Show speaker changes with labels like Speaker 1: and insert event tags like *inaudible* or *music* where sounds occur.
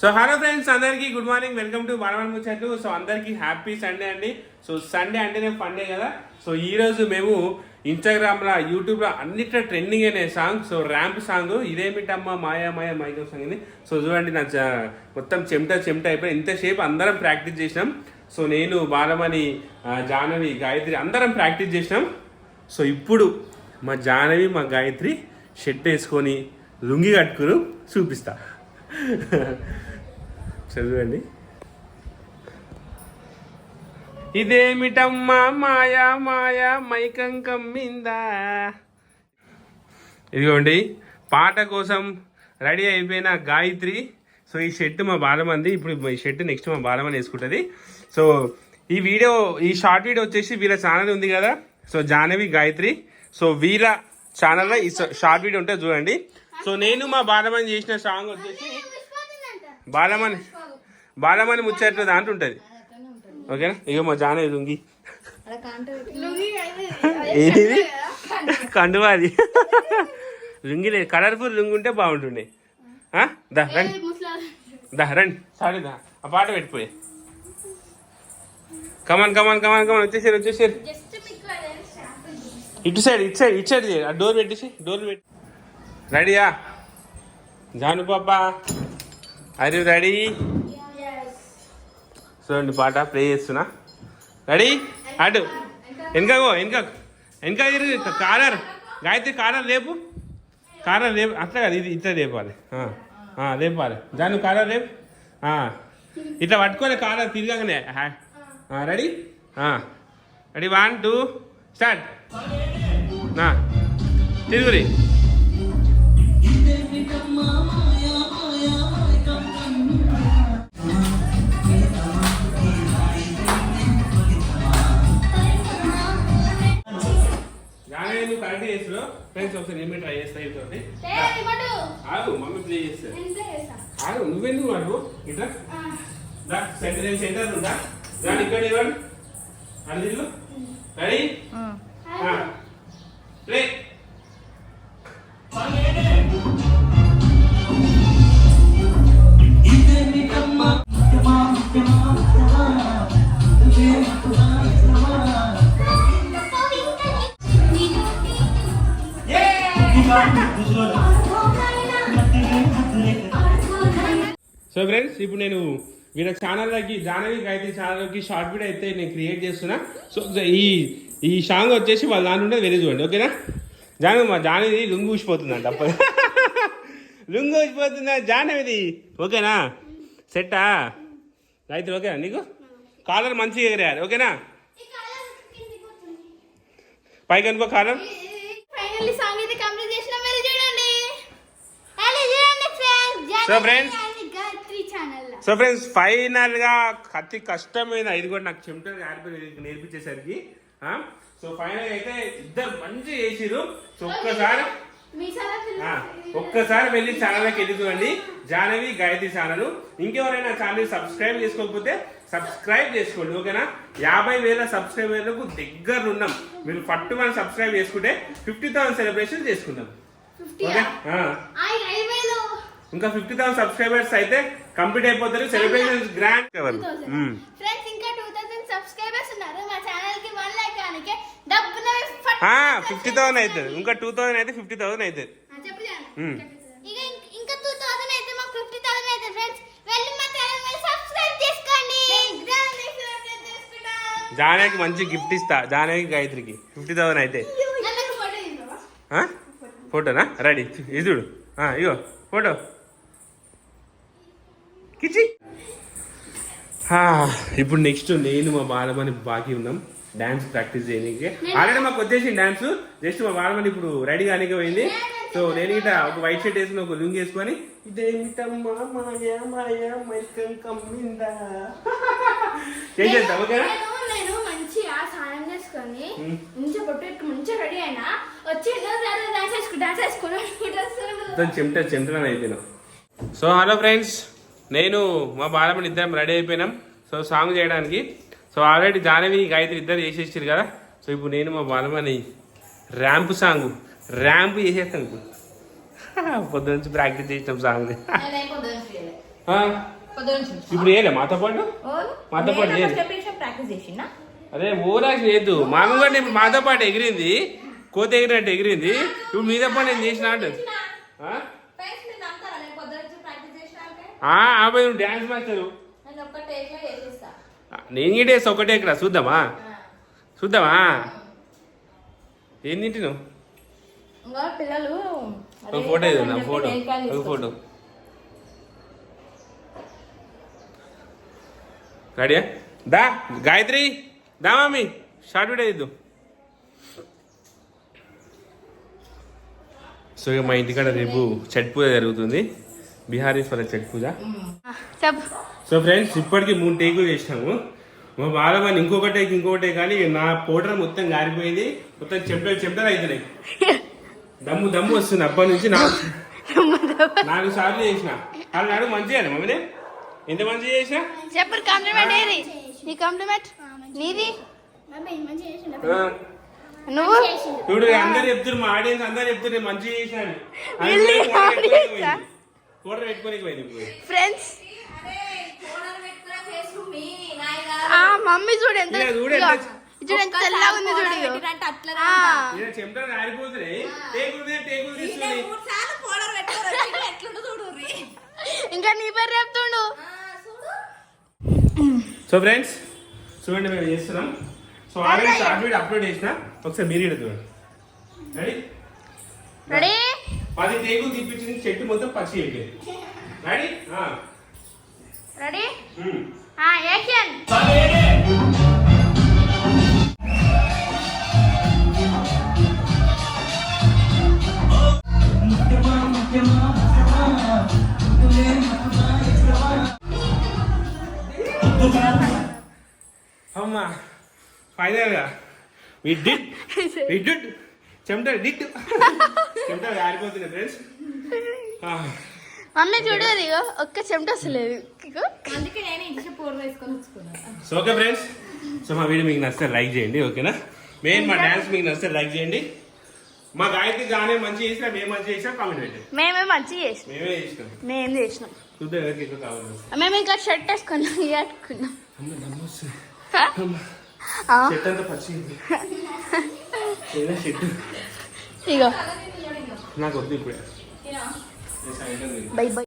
Speaker 1: So hello friends అందరికీ good morning welcome to మనవన్ ముచ్చట్లు సో అందరికీ హ్యాపీ సండే అండి. సో సండే అంటేనే ఫండే కదా. సో ఈరోజు మేము ఇన్స్టాగ్రామ్లో యూట్యూబ్లో అన్నిట్లో ట్రెండింగ్ అయిన సాంగ్ సో ర్యాంప్ సాంగ్ ఇదేమిటమ్మా మాయా మాయా మైకల్ సాంగ్ అని సో చూడండి నా మొత్తం చెమట చెమట అయిపోయి ఇంతసేపు అందరం ప్రాక్టీస్ చేసినాం. సో నేను బాలమణి జాహ్నవి గాయత్రి అందరం ప్రాక్టీస్ చేసినాం. సో ఇప్పుడు మా జాహ్నవి మా గాయత్రి షర్ట్ వేసుకొని లుంగి కట్టుకుని చూపిస్తాను చదవండి. ఇదేమిటమ్మా మాయా మాయా మైకం కమ్మిందా? ఇదిగోండి పాట కోసం రెడీ అయిపోయిన గాయత్రి. సో ఈ షర్ట్ మా బాలమంది ఇప్పుడు ఈ షర్ట్ నెక్స్ట్ మా బాలమని వేసుకుంటుంది. సో ఈ వీడియో ఈ షార్ట్ వీడియో వచ్చేసి వీళ్ళ ఛానల్ ఉంది కదా? సో జాహ్నవి గాయత్రి. సో వీళ్ళ ఛానల్లో ఈ షార్ట్ వీడియో ఉంటే చూడండి. సో నేను మా బాలమని చేసిన సాంగ్ వచ్చేసి బాలమని బాలమని ముచ్చట్లు దాంట్లో ఉంటుంది ఓకేనా? ఇక మా జాహ్నవి లుంగి. ఏది? కండువా అది లుంగి లేదు. కలర్ఫుల్ లుంగి ఉంటే బాగుంటుండే. దా రండి. దా రండి. సారీ దా. ఆ పాట పెట్టిపోయి come on come on come on come on వచ్చేసారు వచ్చేసారు ఇటు సైడ్ ఇటు సైడ్ ఇటు సైడ్ ఆ డోర్ పెట్టేసి డోర్ పెట్టి. రెడీయా జాను పాపా. ఆర్ యూ రెడీ చూడండి పాట ప్లే చేస్తున్నా. రెడీ అటు వెనకగో వెనక వెనక తిరిగి కాలర్ గాయత్రి కాలర్ లేపు. కాలర్ లేపు. అట్లా కాదు ఇది ఇట్లా లేపాలి. ఆ, లేపాలి. జాను కాలర్ లేపు. ఇట్లా పట్టుకోలే collar తిరగగానే ready ready one two start తిరుగురి. Friends ఒకసారి ఏమి ట్రై చేస్తా ఇతోటి ఆగు మమ్మీ ప్లే చేస్తా. ఆగు నువ్వెందుకు వాడు ఇట్లా దా సెంటర్ సెంటర్ ఉందా? దాని ఇక్కడ ఇవ్వండి అది రెడీ ప్లే సో ఫ్రెండ్స్ ఇప్పుడు నేను వీళ్ళ ఛానల్లోకి జానవి గాయత్రి ఛానల్లోకి షార్ట్ వీడియో అయితే నేను క్రియేట్ చేస్తున్నా. సో ఈ ఈ సాంగ్ వచ్చేసి వాళ్ళ దాని ఉంటే వెళ్ళి చూడండి ఓకేనా జాను మా జానవి లుంగు ఊసిపోతుందంట అప్పుడు *laughs* లుంగు ఊసిపోతుందా జానవిది ఓకేనా సెట్టా గాయత్రి ఓకేనా నీకు? కాలర్ మంచిగా ఎగరేయాలి ఓకేనా పైకి అనుకో కాలర్.
Speaker 2: ఫైనల్లీ సాంగ్ అయితే కంప్లీట్ చేసిన. మీరు చూడండి. అలా చూడండి friends. Gayatri channel
Speaker 1: so friends ఫైనల్గా అతి కష్టమైన ఇది కూడా నాకు చెమట ఆడిపోయి నేర్పించేసరికి సో ఫైనల్ అయితే ఇద్దరు మంచి చేసిరు సో ఒక్కసారి ఒక్కసారి వెళ్ళి ఛానల్కి చూడండి. జానవి గాయత్రి ఛానల్ ఇంకెవరైనా ఛానల్ సబ్స్క్రైబ్ చేసుకోకపోతే సబ్స్క్రైబ్ చేసుకోండి ఓకేనా? యాభై వేల సబ్స్క్రైబర్లకు దగ్గర ఉన్నాం మీరు పట్టుమని సబ్స్క్రైబ్ చేసుకుంటే ఫిఫ్టీ థౌసండ్ సెలబ్రేషన్ చేసుకుందాం. ఓకే? ఇంకా ఫిఫ్టీ థౌసండ్ సబ్స్క్రైబర్స్ అయితే కంప్లీట్ అయిపోతారు. సెలబ్రేషన్ గ్రాండ్
Speaker 2: ఫ్రెండ్స్ ఇంకా టూ థౌసండ్ సబ్స్క్రైబర్స్ ఉన్నారు. మా ఛానల్కి వన్ లైక్ కానీ డబ్బులు
Speaker 1: ఫిఫ్టీ థౌసండ్ అవుతుంది ఇంకా టూ థౌసండ్ అయితే ఫిఫ్టీ థౌసండ్ అవుతుంది జానకి మంచి గిఫ్ట్ ఇస్తా. జానకి గాయత్రికి. ఫిఫ్టీ థౌసండ్ అయితే. ఫోటోనా? రెడీ ఇది చూడు. ఇగో ఫోటో. కిచి ఇప్పుడు నెక్స్ట్ నేను మా బాలమని బాకీ ఉన్నాం. డాన్స్ ప్రాక్టీస్ చేయడానికి ఆల్రెడీ మాకు వచ్చేసి డాన్స్ జస్ట్ మా బాలమని ఇప్పుడు రెడీ కానీ పోయింది. సో నేను ఇట ఒక వైట్ షర్ట్ వేసుకుని ఒక లుంగి వేసుకొని ఇదేమిటమ్మా మాయా మాయా మైకం కమ్మిందా? *laughs* చేసేద్దాం ఓకేనా
Speaker 2: నేను నేను మంచిగా స్నానం చేసుకొని
Speaker 1: మ్మ్.
Speaker 2: మంచిగా పొట్టు పెట్టుకుని మంచిగా రెడీ అయినా వచ్చి డాన్స్ వేసుకుని డాన్స్ వేసుకుని
Speaker 1: మొత్తం చెమట చెమటన అయిపోయినాం సో హలో ఫ్రెండ్స్ నేను మా బాలమని ఇద్దరం రెడీ అయిపోయినాం. సో సాంగ్ చేయడానికి. సో ఆల్రెడీ జానవి గాయత్రి ఇద్దరు చేసేసారు కదా. సో ఇప్పుడు నేను మా బాలమని ర్యాంప్ సాంగ్ ర్యాంప్ చేసేస్తాను ఇప్పుడు. *laughs* పొద్దు నుంచి ప్రాక్టీస్ చేసినాం సాంగ్ ఇప్పుడు ఏలే మాతో పాటు? మాతో పాటు అదే ఓరాకి లేదు. మామ కూడా ఇప్పుడు మాతో పాటు ఎగిరింది. కోత ఎగిరినట్టు ఎగిరింది. ఇప్పుడు మీతో పాటు నేను చేసిన అంటు ఆమె నువ్వు డ్యాన్స్ మాస్టర్
Speaker 3: నేను
Speaker 1: గిటేసి ఒకటే ఇక్కడ. చూద్దామా? చూద్దామా? ఏం తింటి నువ్వు
Speaker 3: ఇంకా పిల్లలు
Speaker 1: ఒక ఫోటో ఇది నా ఫోటో. ఒక ఫోటో. రెడీయా? దా గాయత్రి. దా మమ్మీ షార్ట్ వీడియో ఇద్దు సో ఇక మా ఇంటికాడ రేపు చెట్ పూజ జరుగుతుంది. బీహారీశ్వర చెట్ పూజ. సో ఫ్రెండ్స్ ఇప్పటికి మూడు టేకులు చేసినాము. మా బాలమని ఇంకొక టేక్ ఇంకొక టేక్ కానీ నా పౌడర్ మొత్తం గారిపోయింది. మొత్తం చెమటలు చెమటలు అవుతున్నాయి. దమ్ము దమ్ము వస్తుంది. అప్పటి నుంచి నాకు నాలుగు సార్లు చేసిన. వాళ్ళు నాడు మంచిగా మమ్మీనే. ఎంత మంచిగా చేసిన?
Speaker 2: చెప్పరు కాంప్లిమెంట్ ఏది? నీ కాంప్లిమెంట్ నీది? నువ్వు?
Speaker 1: చూడు అందరు చెప్తున్నారు మా ఆడియన్స్ అందరు చెప్తున్నారు నేను మంచిగా చేశాను పెట్టుకొని పోయింది
Speaker 2: ఫ్రెండ్స్
Speaker 3: అరే ఫోటోలు పెట్టుకునే ఫేస్ మీ నాయన.
Speaker 2: ఆ మమ్మీ చూడు ఎంత
Speaker 1: చూడు ఎంత-
Speaker 2: తెల్లగా ఉంది చూడు.
Speaker 1: చెమటలు టేకులు టేకులు
Speaker 2: ఇంకా నీ పేరు చెప్తుండు.
Speaker 1: సో ఫ్రెండ్స్ చూడండి మేము చేస్తున్నాం. So already short video upload చేసిన. ఒకసారి మీరు ఇక్కడ చూడండి. రెడీ
Speaker 2: రెడీ
Speaker 1: పది టేకులు తిప్పించింది చెట్టు మొత్తం పచ్చి అయిపోయింది రెడీ
Speaker 2: రెడీ యాక్షన్
Speaker 1: అమ్మా ఫైనల్గా. వి డిడ్ వి డిడ్ చెమట డిడ్ చెమట ఆరిపోతుంది ఫ్రెండ్స్
Speaker 2: మమ్మీ చూడు ఇగో ఒక్క చెమట వస్తలేదు. ఇగో.
Speaker 3: అందుకే నేను ఇంటి ఫోటో వేసుకొని వచ్చుకున్నాను.
Speaker 1: సో ఓకే ఫ్రెండ్స్ సో మా వీడియో మీకు నచ్చితే లైక్ చేయండి ఓకేనా మెయిన్ మా డాన్స్ మీకు నచ్చితే లైక్ చేయండి. మా గాయత్రి గానే మంచి చేసినా మేము మంచి చేసినా కామెంట్ పెట్టండి
Speaker 2: మేమే మంచిగా చేసినాం.
Speaker 1: మేమే చేసినాం.
Speaker 2: మేము చేసినాం.
Speaker 1: చూద్దాం ఎవరికి ఎక్కువ కావాలి.
Speaker 2: మేము ఇంకా షర్ట్ వేసుకున్నాం ఇక కట్టుకున్నాం
Speaker 1: అమ్మ దమ్ము వస్తుంది.
Speaker 2: హ?
Speaker 1: అమ్మ
Speaker 2: ఆ,
Speaker 1: చెట్టు అంతా పచ్చి ఏదో చెట్టు
Speaker 2: ఇగో.
Speaker 1: నాకు వద్దు ఇప్పుడు.
Speaker 3: తినా
Speaker 1: నేను సాయంత్రం తింటా.
Speaker 2: Bye bye.